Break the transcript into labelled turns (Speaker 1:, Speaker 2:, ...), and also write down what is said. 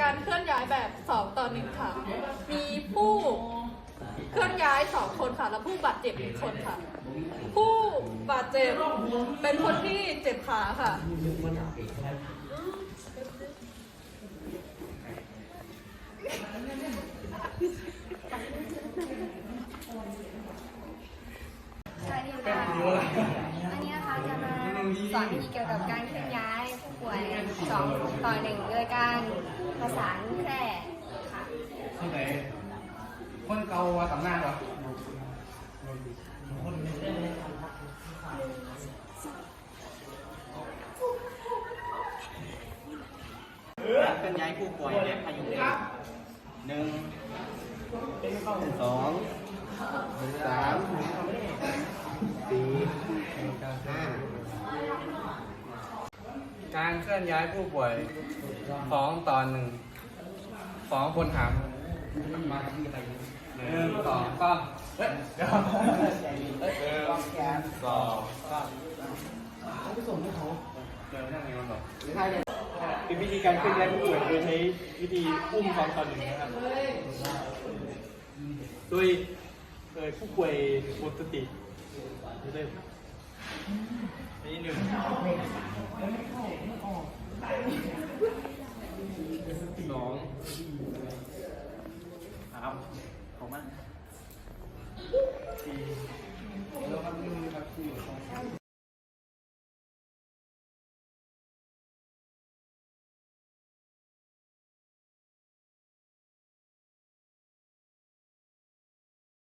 Speaker 1: การเคลื่อนย้ายแบบ2ต่อ1ค่ะ มีผู้เคลื่อนย้าย2คนค่ะ และผู้บาดเจ็บหนึ่งคนค่ะ ผู้บาดเจ็บเป็นคนที่เจ็บขาค่ะ
Speaker 2: สวั สอนวิธีเกี่ยวกับการเคลื่อนย้ายผู้ป่วยสองต่อหนึ่งโดยการประสานแคร่ค่ะ
Speaker 3: คนไหนคนเก่าว่าตำนานเหรอ
Speaker 4: เคลื่อนย้ายผู้ป่วยและพยุงเด็กหนึ่งสองสามสี่ห้า
Speaker 3: การเคลื่อนย้ายผู้ป่วยสองต่อหนึ่งสองคนถามมาที่อะไรหนึ่งสองสามเฮ้ยเดี๋ยวเฮ้ยหนึ่งสองสามเขาไปส่งให้เขาเดินนั่งไงมันหรอ
Speaker 5: เป็นวิธีการเคลื่อนย้ายผู้ป่วยโดยใช้วิธีอุ้มสองต่อหนึ่งนะครับโดยผู้ป่วยหมดสติเริ่อัน นี่หนึ่งสองสามของมันสี่